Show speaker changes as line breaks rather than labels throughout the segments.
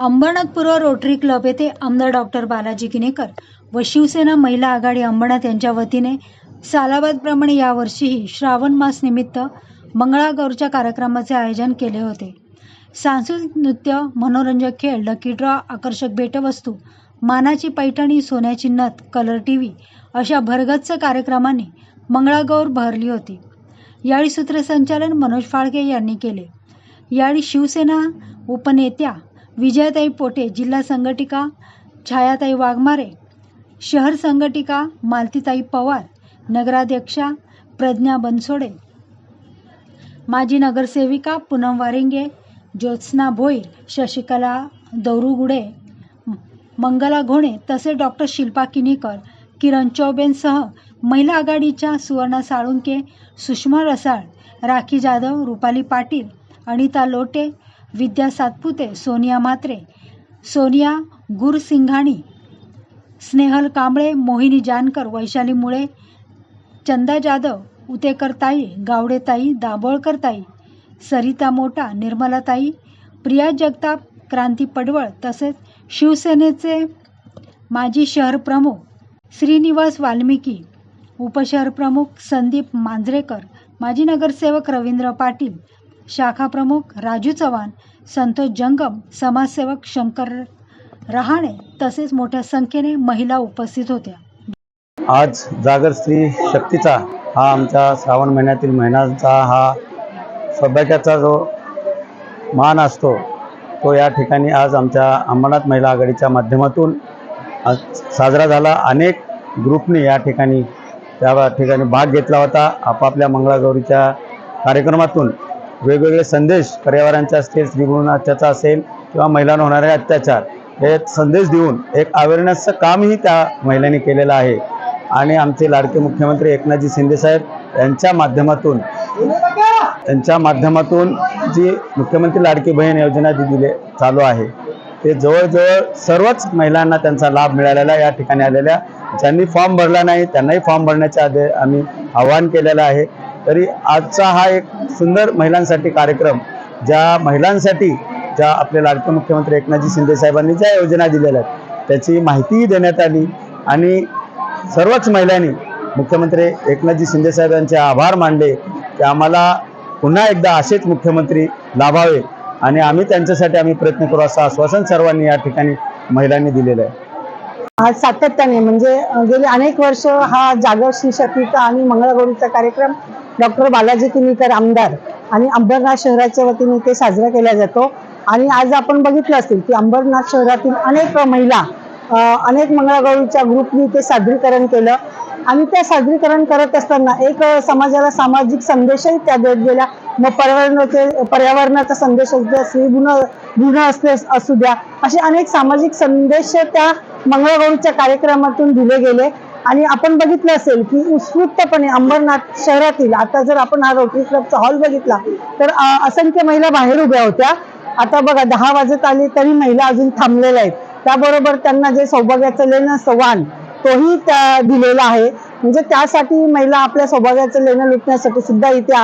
अंबरनाथपूर्व rotary club येथे आमदार doctor Balaji Kinekar व शिवसेना महिला आघाडी अंबरनाथ यांच्या वतीने सालाबादप्रमाणे यावर्षीही श्रावण मास निमित्त मंगळागौरच्या कार्यक्रमाचे आयोजन केले होते. सांस्कृतिक नृत्य मनोरंजक खेळ लकी ड्रॉ आकर्षक भेटवस्तू मानाची पैठणी सोन्याची नथ कलर टी व्ही अशा भरगच्च कार्यक्रमांनी मंगळागौर भरली होती. यावेळी सूत्रसंचालन मनोज फाळके यांनी केले. यावेळी शिवसेना उपनेत्या विजयाताई पोटे जिल्हा संघटिका छायाताई वाघमारे शहर संघटिका मालतीताई पवार नगराध्यक्षा प्रज्ञा बनसोडे. माजी नगरसेविका पूनम वारिंगे ज्योत्स्ना भोईर शशिकला दौरुगुडे मंगला घोणे तसेच डॉक्टर शिल्पा किनीकर किरण चौबेंसह महिला आघाडीच्या सुवर्णा साळुंके सुषमा रसाळ राखी जाधव रुपाली पाटील अनिता लोटे विद्या सातपुते सोनिया मात्रे सोनिया गुरसिंघाणी स्नेहल कांबळे मोहिनी जानकर वैशाली मुळे चंदा जाधव उतेकरताई गावडेताई दाभोळकरताई सरिता मोटा निर्मलाताई प्रिया जगताप क्रांती पडवळ तसेच शिवसेनेचे माजी शहर प्रमुख श्रीनिवास वाल्मिकी उपशहर प्रमुख संदीप मांजरेकर माजी नगरसेवक रवींद्र पाटील शाखा प्रमुख राजू चव्हाण संतोष जंगम समाजसेवक शंकर रहाणे तसेच मोठ्या संख्येने महिला उपस्थित होत्या.
आज जागर स्त्री शक्तीचा हा आमच्या श्रावण महिन्यातील महिन्यांचा हा सौभाग्याचा जो मान असतो तो या ठिकाणी आज आमच्या अंबरनाथ महिला आघाडीच्या माध्यमातून आज साजरा झाला. अनेक ग्रुपने या ठिकाणी त्या ठिकाणी भाग घेतला होता. आपापल्या मंगळागौरीच्या कार्यक्रमातून वेगवेगळे संदेश पर्यावरणाचे असतील स्त्रीगुण अत्याचार असेल किंवा महिलांना होणारे अत्याचार हे संदेश देऊन एक अवेअरनेसचं कामही त्या महिलांनी केलेलं आहे. आणि आमचे लाडके मुख्यमंत्री एकनाथजी शिंदेसाहेब यांच्या माध्यमातून त्यांच्या माध्यमातून जी मुख्यमंत्री लाडकी बहीण योजना जी दिले चालू आहे ते जवळजवळ सर्वच महिलांना त्यांचा लाभ मिळालेला या ठिकाणी आलेल्या ज्यांनी फॉर्म भरला नाही त्यांनाही फॉर्म भरण्याच्या आदे आम्ही आवाहन केलेलं आहे. तरी आजचा हा एक सुंदर महिलांसाठी कार्यक्रम ज्या महिलांसाठी ज्या आपल्या लाडके मुख्यमंत्री एकनाथजी शिंदे साहेबांनी ज्या योजना दिलेल्या आहेत त्याची माहितीही देण्यात आली. आणि सर्वच महिलांनी मुख्यमंत्री एकनाथजी शिंदे साहेब यांचे आभार मानले की आम्हाला पुन्हा एकदा असेच मुख्यमंत्री लाभावे. आणि आम्ही त्यांच्यासाठी आम्ही प्रयत्न करू असं आश्वासन सर्वांनी या ठिकाणी महिलांनी दिलेलं आहे.
आज सातत्याने म्हणजे गेली अनेक वर्ष हा जागर श्री शक्तीचा आणि मंगळागौरीचा कार्यक्रम डॉक्टर बालाजी किनीकर आमदार आणि अंबरनाथ शहराच्या वतीने ते साजरा केला जातो. आणि आज आपण बघितलं असेल की अंबरनाथ शहरातील अनेक महिला अनेक मंगळागौरीच्या ग्रुपनी ते सादरीकरण केलं. आणि त्या सादरीकरण करत असताना एक समाजाला सामाजिक संदेशही त्या देत गेल्या. मग पर्यावरणाचे पर्यावरणाचा संदेश असू द्या स्त्री गुण गुण असले असू द्या असे अनेक सामाजिक संदेश त्या मंगळागौरीच्या कार्यक्रमातून दिले गेले. आणि आपण बघितलं असेल की उत्स्फूर्तपणे अंबरनाथ शहरातील आता जर आपण हा रोटरी क्लबचा हॉल बघितला तर असंख्य महिला बाहेर उभ्या होत्या. आता बघा दहा वाजत आली तरी महिला अजून थांबलेल्या आहेत. त्याबरोबर त्यांना जे सौभाग्याचं लेणं सवान तोही त्या दिलेला आहे. म्हणजे त्यासाठी महिला आपल्या सौभाग्याचं लेणं लुटण्यासाठी सुद्धा इथे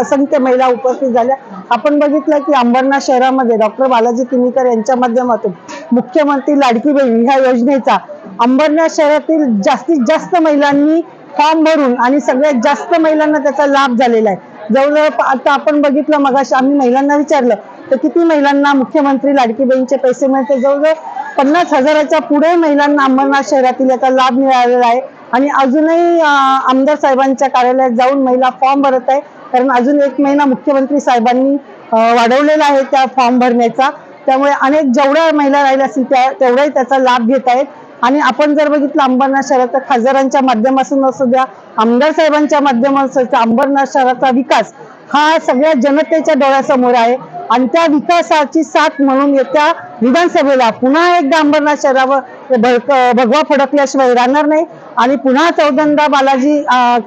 असंख्य महिला उपस्थित झाल्या. आपण बघितलं की अंबरनाथ शहरामध्ये डॉक्टर बालाजी किनीकर यांच्या माध्यमातून मुख्यमंत्री लाडकी बहीण ह्या योजनेचा अंबरनाथ शहरातील जास्तीत जास्त महिलांनी फॉर्म भरून आणि सगळ्यात जास्त महिलांना त्याचा लाभ झालेला आहे. जवळजवळ आता आपण बघितलं मग आम्ही महिलांना विचारलं तर किती महिलांना मुख्यमंत्री लाडकी बहीणचे पैसे मिळते? जवळजवळ पन्नास हजाराच्या पुढे महिलांना अंबरनाथ शहरातील याचा लाभ मिळालेला आहे. आणि अजूनही आमदार साहेबांच्या कार्यालयात जाऊन महिला फॉर्म भरत आहे. कारण अजून एक महिना मुख्यमंत्री साहेबांनी वाढवलेला आहे त्या फॉर्म भरण्याचा. त्यामुळे अनेक जेवढ्या महिला राहिल्या असतील त्या तेवढाही त्याचा लाभ घेत आहेत. आणि आपण जर बघितलं अंबरनाथ शहरात खासदारांच्या माध्यमातून असू द्या आमदार साहेबांच्या माध्यमातून असू अंबरनाथ शहराचा विकास हा सगळ्या जनतेच्या डोळ्यासमोर आहे. आणि त्या विकासाची साथ म्हणून येत्या विधानसभेला पुन्हा एकदा अंबरनाथ शहरावर भडक- भगवा फडकल्याशिवाय राहणार नाही. आणि पुन्हा चौदंदा बालाजी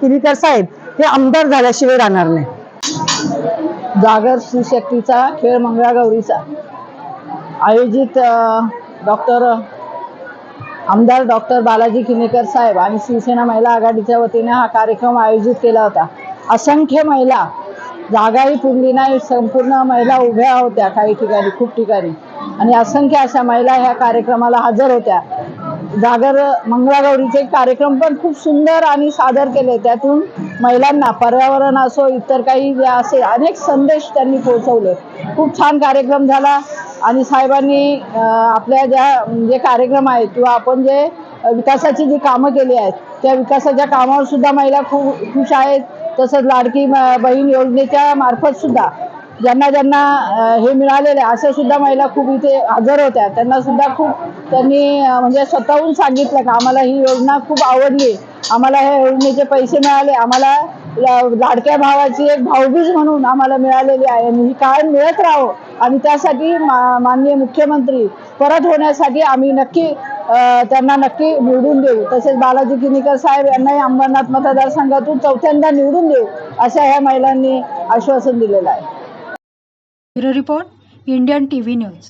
किरीकर साहेब हे आमदार झाल्याशिवाय राहणार नाही.
जागर सुशक्तीचा खेळ मंगळागौरीचा आयोजित डॉक्टर आमदार डॉक्टर बालाजी किनेकर साहेब आणि शिवसेना महिला आघाडीच्या वतीने हा कार्यक्रम आयोजित केला होता. असंख्य महिला जागाही पुरली नाही. संपूर्ण महिला उभ्या होत्या काही ठिकाणी खूप ठिकाणी. आणि असंख्य अशा महिला ह्या कार्यक्रमाला हजर होत्या. जागर मंगळागौरीचे कार्यक्रम पण खूप सुंदर आणि सादर केले. त्यातून महिलांना पर्यावरण असो इतर काही जे असे अनेक संदेश त्यांनी पोहोचवले. खूप छान कार्यक्रम झाला. आणि साहेबांनी आपल्या ज्या जे कार्यक्रम आहेत किंवा आपण जे विकासाची जी कामं केली आहेत त्या विकासाच्या कामावर सुद्धा महिला खूप खुश आहेत. तसंच लाडकी बहीण योजनेच्या मार्फत सुद्धा ज्यांना ज्यांना हे मिळालेले आहे, अशा सुद्धा महिला खूप इथे हजर होत्या. त्यांना सुद्धा खूप त्यांनी म्हणजे स्वतःहून सांगितलं का आम्हाला ही योजना खूप आवडली. आम्हाला ह्या योजनेचे पैसे मिळाले. आम्हाला लाडक्या भावाची एक भाऊबीज म्हणून आम्हाला मिळालेली आहे. आणि ही कायम मिळत राहो आणि त्यासाठी माननीय मुख्यमंत्री परत होण्यासाठी आम्ही नक्की त्यांना नक्की निवडून देऊ. तसेच बालाजी किनीकर साहेब यांनाही अंबरनाथ मतदारसंघातून चौथ्यांदा निवडून देऊ अशा ह्या महिलांनी आश्वासन दिलेलं आहे.
Bureau report Indian T V news.